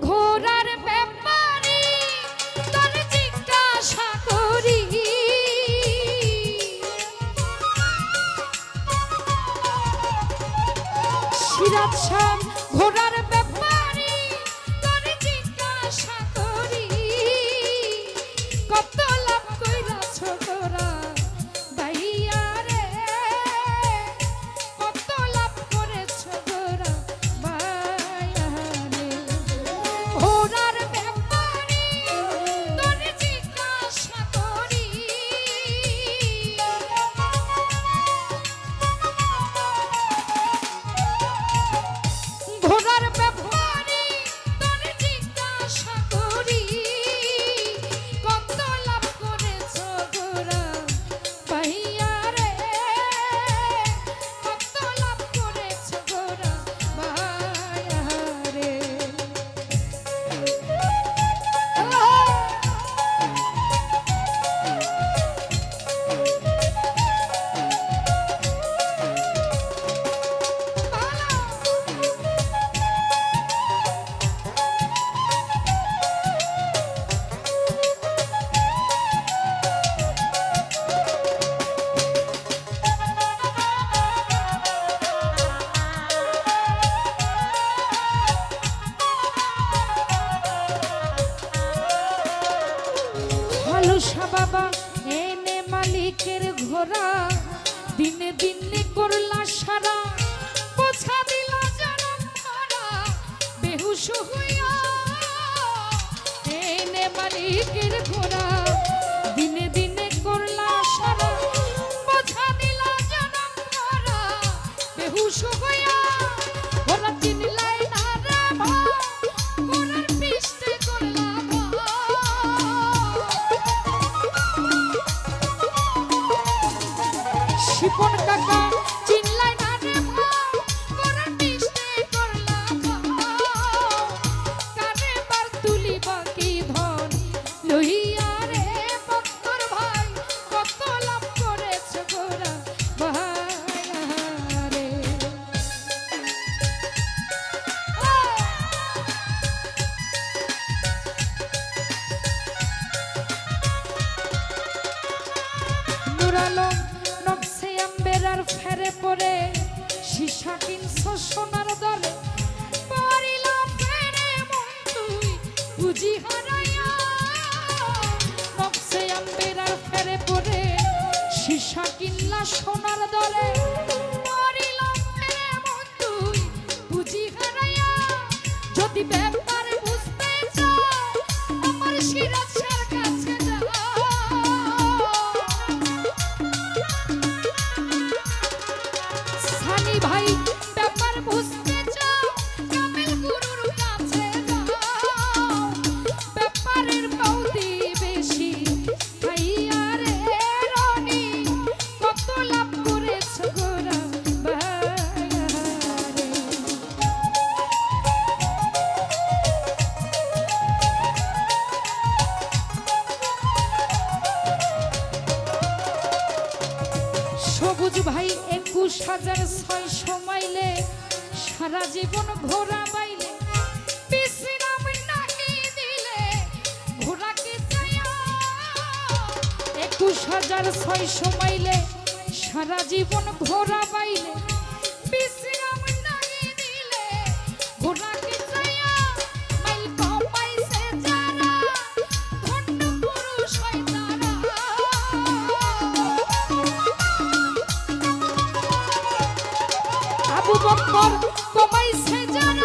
ঘোর হালুসা বাবা, এনে মালিকের ঘোড়া। দিনে দিনে করলা সারা, পোছা দিল জনম ধরা বেহুশ হইয়া এনে মালিকের ঘোড়া। শিপন কাকা চিনলাই না রে ভাই করার মিষ্টি করলা ভাই কানে বার তুলি বাকি ধন লইয়া রে বক্তর ভাই, কত লাভ করেছ গোরা ভাই রে নুরালম ফেরে সীসা কিনছ সোনার দলে পড়িলা ফেরে বুঝি হারাইয়া। ফেরে সীসা কিনলা সোনার দলে পড়িলা ফেরে বুঝি হারাইয়া। যদি হাজার ছয় সময়লে, সারা জীবন ঘোরা বাইলে একুশ হাজার ছয় সময়লে, সারা জীবন ঘোরা বাইলে আবু বকর তোমায় সে ধন্য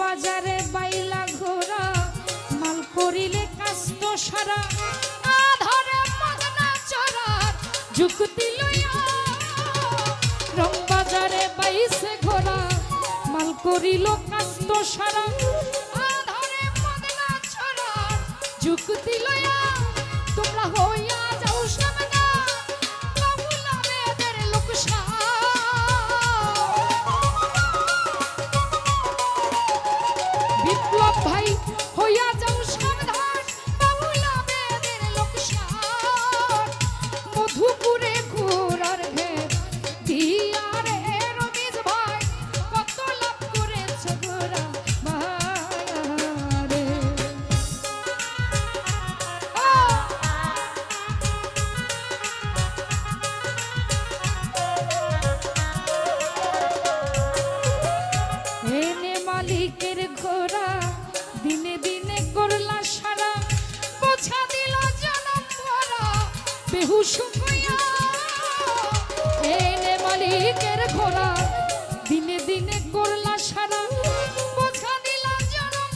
বাজারে বাইলা ঘোরা মাল করিলে কাস্ত সারা। আধারে মগনা চরা যুক্তি লইয়া। রং বাজারে বাইসে ঘোরা মাল করিল কাস্ত সারা। আধারে মগনা চরা যুক্তি বেহুশ হইয়া এনে মালিকের খোরা দিনে দিনে করলা সারা বোঝা দিলা জনম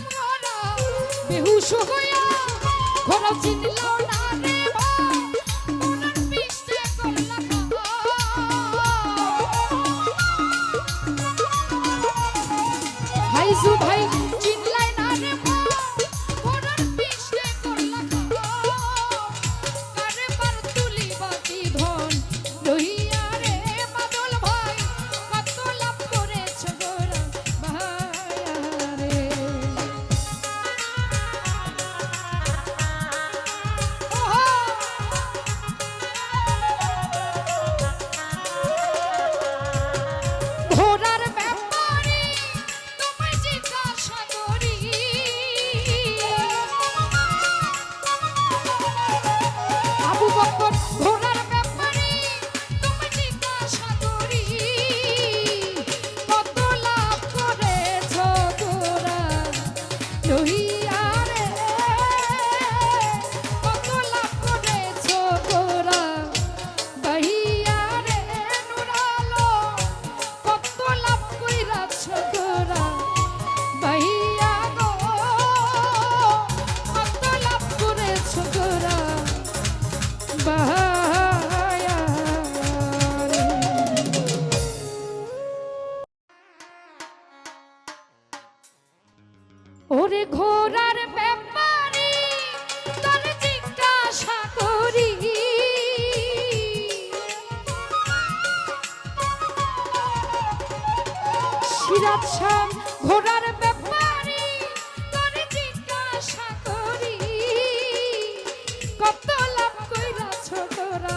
চিনি রাত ঘোড়ার